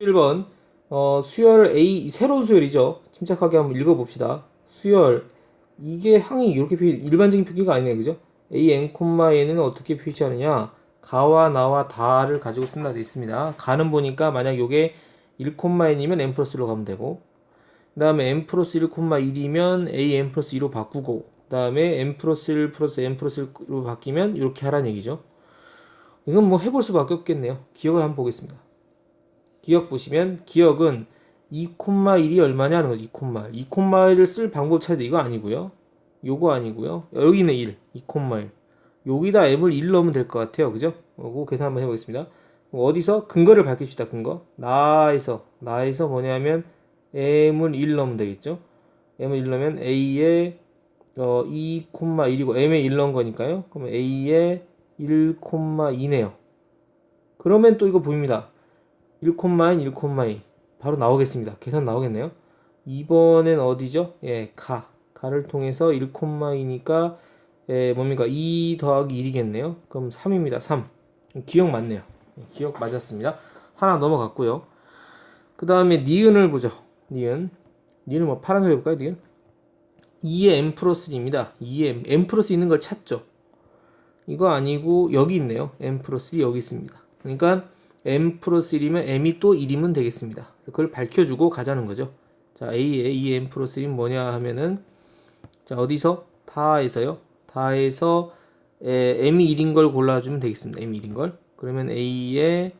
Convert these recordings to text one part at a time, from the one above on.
1번 어, 수열 A 새로운 수열이죠. 침착하게 한번 읽어봅시다. 수열 이게 항이 이렇게 표기 일반적인 표기가 아니네요, 그죠? A n n은 어떻게 표시하느냐? 가와 나와 다를 가지고 쓴다 돼 있습니다. 가는 보니까 만약 요게 1n이면 n 플러스 1로 가면 되고 그 다음에 n 플러스 1,1이면 a n 플러스 2로 바꾸고 그 다음에 n 플러스 1 플러스 n 플러스 1로 바뀌면 이렇게 하라는 얘기죠. 이건 뭐 해볼 수밖에 없겠네요. 기억을 한번 보겠습니다. 기억 보시면 기억은 2,1이 얼마냐는 거죠. 2,1. 2,1을 쓸 방법 찾아야 돼. 이거 아니고요. 요거 아니고요. 여기는 1. 2,1. 여기다 m을 1 넣으면 될 것 같아요. 그죠? 그거 계산 한번 해보겠습니다. 어디서? 근거를 밝힙시다. 근거. 나에서. 나에서 뭐냐면 m을 1 넣으면 되겠죠? m을 1 넣으면 a에 어, 2,1이고 m에 1 넣은 거니까요. 그럼 a에 1,2네요. 그러면 또 이거 보입니다. 1,1, 1,2 바로 나오겠습니다. 계산 나오겠네요. 2번엔 어디죠? 예, 가. 가를 통해서 1,2니까 예, 뭡니까? 2 더하기 1이겠네요. 그럼 3입니다. 3. 기억 맞네요. 예, 기억 맞았습니다. 하나 넘어갔고요. 그 다음에 니은을 보죠. 니은. 니은 뭐 파란색 해볼까요? 니은? 2에 m 플러스 2입니다. 2에 m 플러스 있는 걸 찾죠. 이거 아니고 여기 있네요. m 플러스 1이 여기 있습니다. 그러니까 m 플러스 1이면 m이 또 1이면 되겠습니다. 그걸 밝혀주고 가자는 거죠. 자, a의 2m 플러스 1은 뭐냐 하면은 자, 어디서? 다에서요. 다에서 에, m이 1인 걸 골라주면 되겠습니다. m이 1인 걸. 그러면 a의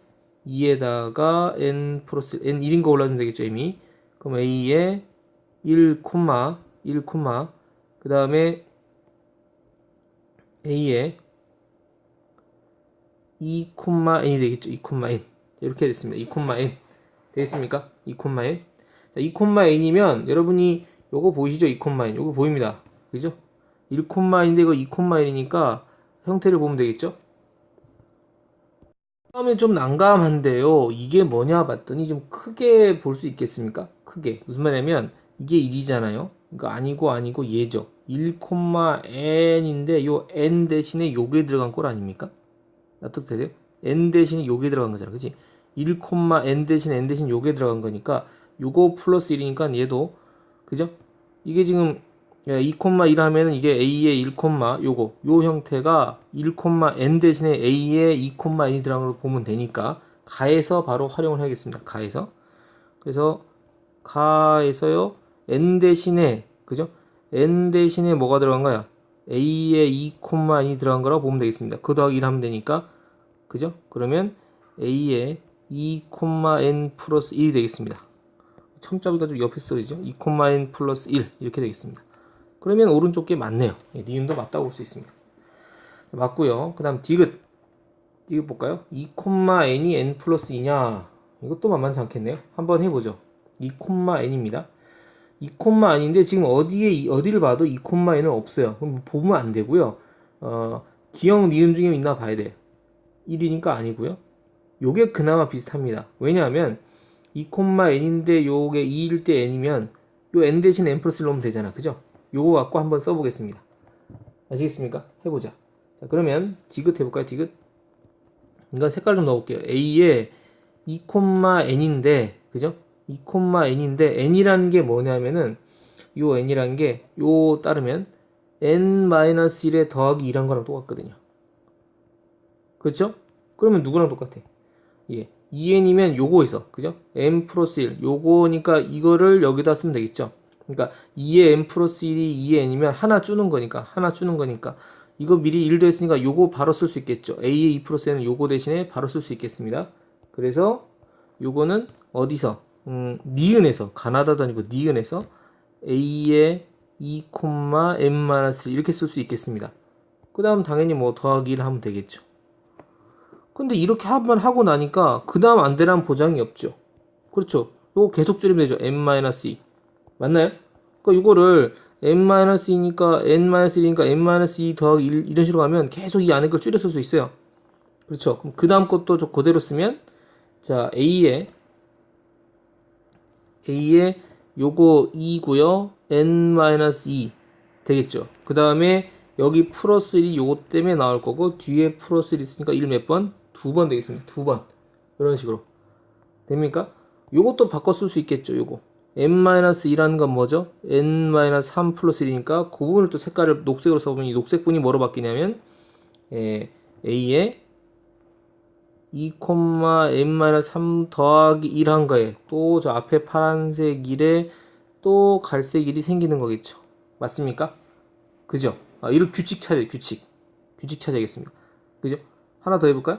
2에다가 n 플러스 n 1인 거 골라주면 되겠죠. m이. 그럼 a의 1, 1, 그 다음에 a의 2, n이 되겠죠. 2, n. 이렇게 됐습니다. 2, n. 되겠습니까? 2, n. 자, 2, n이면 여러분이 요거 보이시죠? 2, n. 요거 보입니다. 그죠? 1, n인데 이거 2, n이니까 형태를 보면 되겠죠? 처음에 좀 난감한데요. 이게 뭐냐 봤더니 좀 크게 볼 수 있겠습니까? 크게. 무슨 말이냐면 이게 1이잖아요. 이거 아니고 아니고 얘죠. 1,n인데 요 n 대신에 요게 들어간 꼴 아닙니까? 납득되세요? n 대신에 요게 들어간 거잖아. 그치? 1,n 대신 n 대신 요게 들어간 거니까 요거 플러스 1이니까 얘도 그죠? 이게 지금 2,1 하면은 이게 a의 1, 요거 요 형태가 1,n 대신에 a의 2,n이 들어간 걸 보면 되니까 가에서 바로 활용을 하겠습니다. 가에서 그래서 가에서요 n 대신에 그죠? n 대신에 뭐가 들어간 거야? A의 2,n이 들어간 거라고 보면 되겠습니다. 그 더하기 1 하면 되니까 그죠? 그러면 a의 2,n 플러스 1이 되겠습니다. 첨자비가 좀 옆에 써지죠? 2,n 플러스 1 이렇게 되겠습니다. 그러면 오른쪽 게 맞네요. 예, 니은도 맞다고 볼 수 있습니다. 맞고요. 그 다음 디귿 디귿 볼까요? 2,n이 n 플러스 2냐 이것도 만만치 않겠네요. 한번 해보죠. 2,n입니다. 2,n인데 지금 어디에 어디를 봐도 2,n은 없어요. 그럼 보면 안 되고요. 어, 기억 니은 중에 있나 봐야 돼. 1이니까 아니고요. 요게 그나마 비슷합니다. 왜냐하면 2,n인데 요게 2일 때 n이면 요 n 대신 n 플러스 1 넣으면 되잖아. 그죠? 요거 갖고 한번 써보겠습니다. 아시겠습니까? 해보자. 자, 그러면 디귿 해볼까요? 디귿? 이건 색깔 좀 넣어볼게요. A에 2,n인데, 그죠? 2,n인데, n이라는 게 뭐냐면은, 요 n이라는 게, 요 따르면, n-1에 더하기 2란 거랑 똑같거든요. 그렇죠? 그러면 누구랑 똑같아? 예. 2n이면 요거에서, 그죠? n 플러스 1. 요거니까 이거를 여기다 쓰면 되겠죠? 그러니까 2에 n 플러스 1이 2에 n이면 하나 주는 거니까 하나 주는 거니까 이거 미리 1도 했으니까 요거 바로 쓸 수 있겠죠. a의 2 플러스 n은 요거 대신에 바로 쓸 수 있겠습니다. 그래서 요거는 어디서 음, 니은에서 가나다도 아니고 니은에서 a의 2, n-1 이렇게 쓸 수 있겠습니다. 그 다음 당연히 뭐 더하기 1 하면 되겠죠. 근데 이렇게 한번 하고 나니까 그 다음 안 되라는 보장이 없죠. 그렇죠. 요거 계속 줄이면 되죠. n-2 맞나요? 그러니까 이거를 n-2니까 n-1이니까 n-2 더하기 1 이런 식으로 가면 계속 이 안에 걸 줄여 쓸 수 있어요. 그렇죠. 그럼 그 다음 것도 저 그대로 쓰면 자 a에 a에 요거 2고요 n-2 되겠죠. 그 다음에 여기 플러스 1이 요거 때문에 나올 거고 뒤에 플러스 1 있으니까 1 몇 번? 두 번 되겠습니다. 두 번. 이런 식으로. 됩니까? 요것도 바꿔 쓸 수 있겠죠, 요거. n-1하는 건 뭐죠? n-3 플러스 1이니까 그 부분을 또 색깔을 녹색으로 써보면 이 녹색분이 뭐로 바뀌냐면 예, a에 2,n-3 더하기 1한 거에 또 저 앞에 파란색 1에 또 갈색 1이 생기는 거겠죠. 맞습니까? 그죠? 아, 이런 규칙 찾아요, 규칙. 규칙 찾아야겠습니다. 그죠? 하나 더 해볼까요?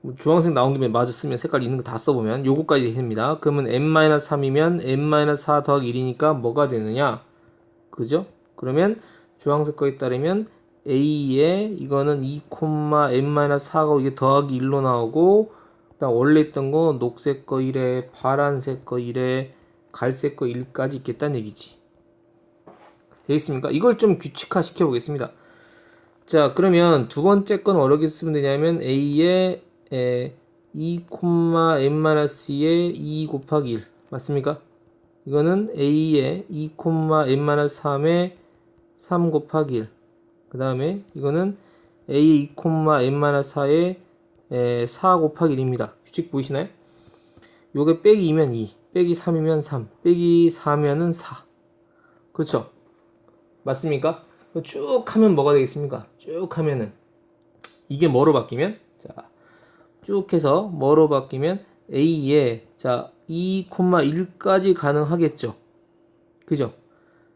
뭐 주황색 나온 김에 마저 쓰면 색깔 있는 거 다 써보면 요거까지 됩니다. 그러면 n-3이면 n-4 더하기 1이니까 뭐가 되느냐? 그죠? 그러면 주황색 거에 따르면 a에 이거는 2,n-4가 이게 더하기 1로 나오고 그다음 원래 있던 거 녹색 거 1에 파란색 거 1에 갈색 거 1까지 있겠다는 얘기지. 되겠습니까? 이걸 좀 규칙화 시켜 보겠습니다. 자, 그러면 두 번째 건 어떻게 쓰면 되냐면 a에 에, 2,n-2에 2 곱하기 1 맞습니까? 이거는 a에 2,n-3에 3 곱하기 1. 그 다음에 이거는 a 2,n-4에 4 곱하기 1입니다. 규칙 보이시나요? 요게 빼기 2면 2, 빼기 3이면 3, 빼기 4면은 4. 그렇죠? 맞습니까? 쭉 하면 뭐가 되겠습니까? 쭉 하면은 이게 뭐로 바뀌면 자, 쭉 해서 뭐로 바뀌면 a에 자 2,1까지 가능하겠죠. 그죠?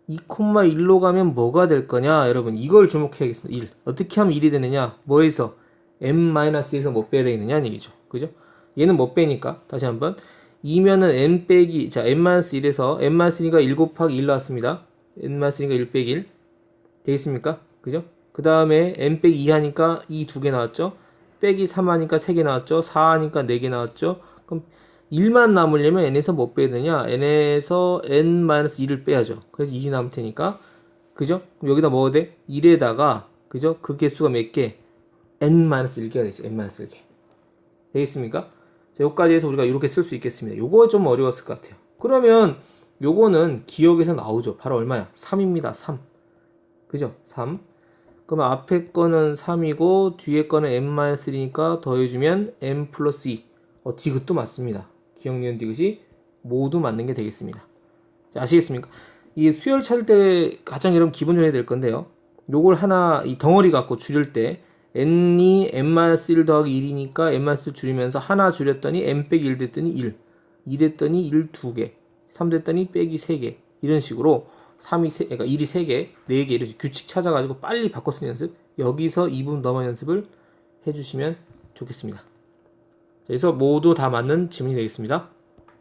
2,1로 가면 뭐가 될 거냐? 여러분 이걸 주목해야겠습니다. 1. 어떻게 하면 1이 되느냐? 뭐에서 m-에서 못 빼야 되느냐는 얘기죠. 그죠? 얘는 못 빼니까 다시 한번 2면은 n 빼기 자 n-1에서 n-1가 1 곱하기 1 나왔습니다. n-1가 1 빼기 1 되겠습니까? 그죠? 그 다음에 n 빼기 2 하니까 2 두 개 나왔죠? 빼기 3 하니까 3개 나왔죠? 4 하니까 4개 나왔죠? 그럼 1만 남으려면 n에서 못 빼느냐? n에서 n-2를 빼야죠. 그래서 2이 남을 테니까 그죠? 여기다 뭐가 돼? 1에다가 그죠? 그 개수가 몇 개? n-1개가 되죠. n-1개. 되겠습니까? 자, 여기까지 해서 우리가 이렇게 쓸 수 있겠습니다. 요거 좀 어려웠을 것 같아요. 그러면 요거는 기억에서 나오죠. 바로 얼마야? 3입니다. 3. 그죠? 3. 그러면 앞에 거는 3이고 뒤에 거는 n-3니까 더해주면 n 플러스 2. 어, 디귿도 맞습니다. 기억 니은 디귿이 모두 맞는 게 되겠습니다. 자, 아시겠습니까? 이 수열 찾을 때 가장 여러분 기본적으로 해야 될 건데요. 요걸 하나 이 덩어리 갖고 줄일 때 n이 n-1 더하기 1이니까 n-1 줄이면서 하나 줄였더니 n 빼기 1 됐더니 1 2 됐더니 1 2개 3 됐더니 빼기 3개 이런 식으로 3이 3, 그러니까 1이 3개 4개 이렇게 규칙 찾아가지고 빨리 바꿔 쓰는 연습 여기서 2분 넘어 연습을 해주시면 좋겠습니다 자, 그래서 모두 다 맞는 지문이 되겠습니다